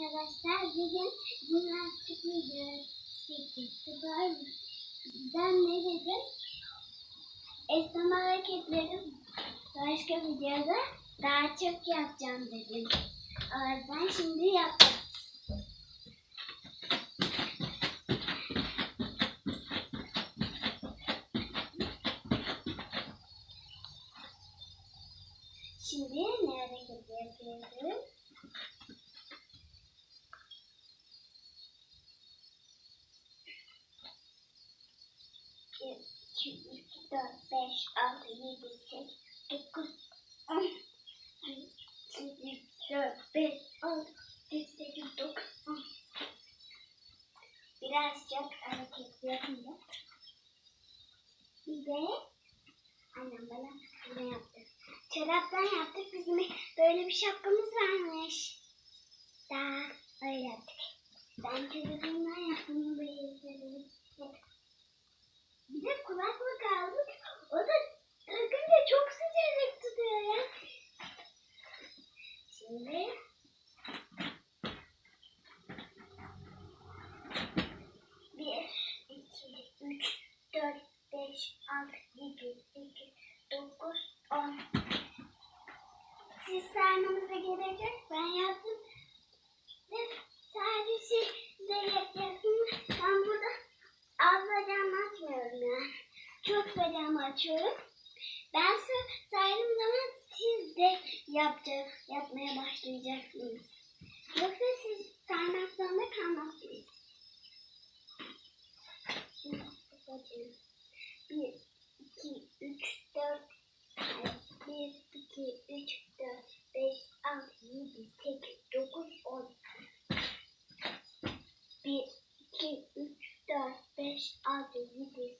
arkadaşlar. Bugün jimnastik videosu çekti. Ben ne dedim? Esneme hareketleri başka videoda daha çok yapacağım dedim. O yüzden şimdi yapacağız. 1, 2, 3, 4, 5, 6, 7, 8, 9, 10, 8, 4, 5, 6, 7, 8, 9, 10. Birazcık hareket yapayım. Bir de annem bana bunu yaptı. Çoraptan yaptık. Bizim böyle bir şapkamız varmış. Daha öyle yaptık. Ben çorabımla Bir de kulaklık aldık. O da takınca çok sıcacık tutuyor ya. Şimdi bir, iki, üç, dört, beş, altı, yedi, sekiz, dokuz, on. Siz saymanıza gerek yok. Ben yaptım. Ve sadece size yapacaksınız. Ben burada az bacağımı açmıyorum ya. Çok bacağımı açıyorum. Ben saydığım zaman siz de yapacak, yapmaya başlayacaksınız. Yoksa siz saymak zorunda kalmazsınız. Bir, iki, üç, dört, bir, iki, üç, dört, beş, altı, yedi, sekiz, dokuz, on. Bir, iki, üç, dört, beş, altı, yedi,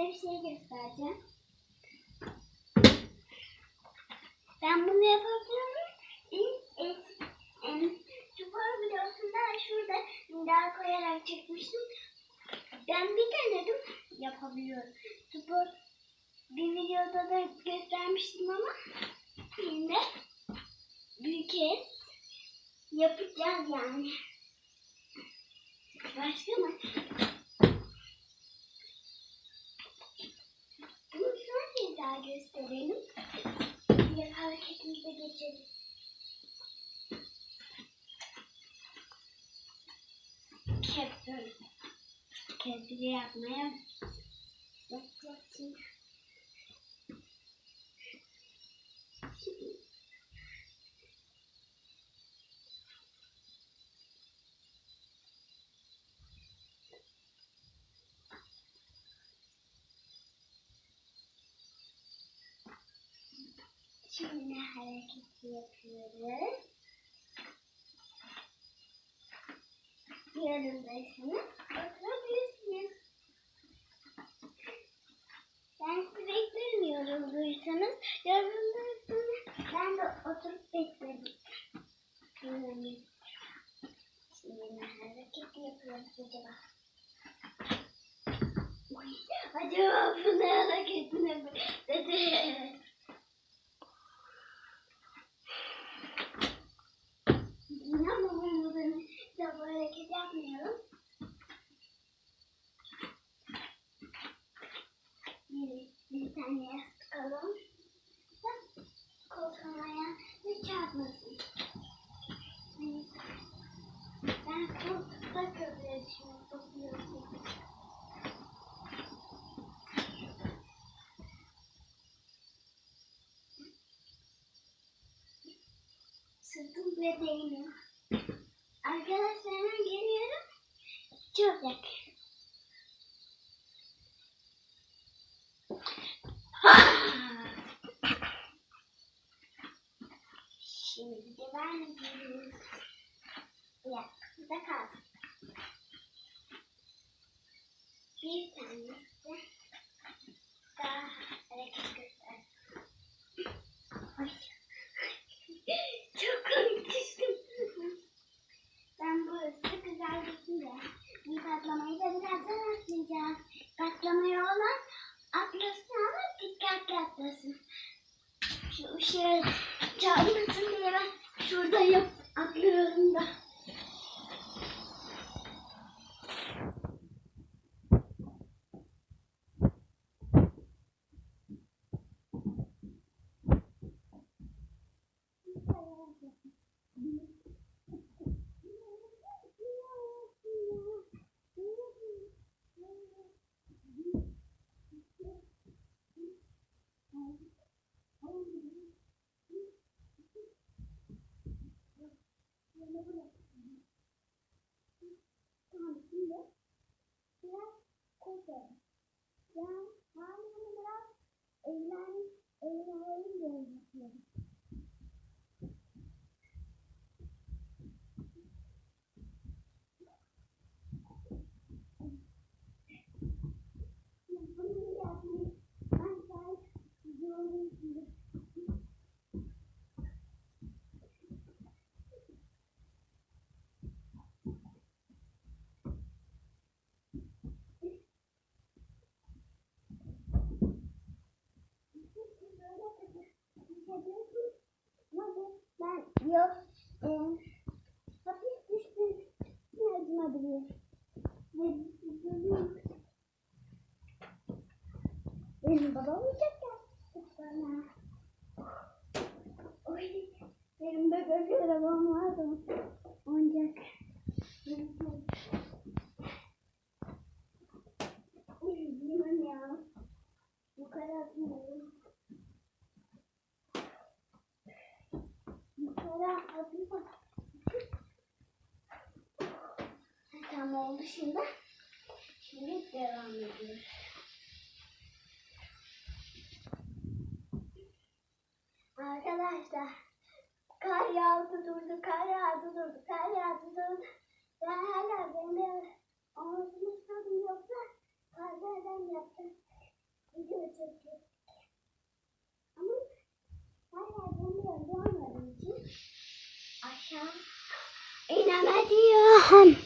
Size bir şey göstereceğim. Ben bunu yapabiliyorum. Spor videosunda şurada daha koyarak çekmiştim. Ben bir denedim yapabiliyorum. Spor bir videoda da göstermiştim ama yine bir kez yapacağız yani. Başka mı? Köprü yapmaya başlasın. Şimdi hareketi yapıyoruz. Yanındaysanız oturabilirsiniz. Ben sizi beklerim yorulduysanız. Yorulduysanız ben de oturup beklerim. Dinleyin. Şimdi ne hareketi yapıyoruz acaba? Uy, hareketine mi? Dedi. İnanmıyorum da bu hareket yapmıyorum. Bir, bir tane yastık alalım. Koltuğuna ne çarpmasın. Ben koltukta kalıyor şimdi dele. Atlasın. Şu ışığı çarpmasın diye ben şuradayım. Atlıyorum da. eu um, hab que bestimmt mehr als Madrid. Wenn du, é du, wenn Tamam oldu şimdi. Şimdi devam ediyoruz. Arkadaşlar kar yağdı durdu, kar yağdı durdu, kar yağdı durdu. Ben hala benim omuzunu sorun yoksa karlardan yaptım. Video çektim. Ama hala benim olmadığım için عشان إنما دياهم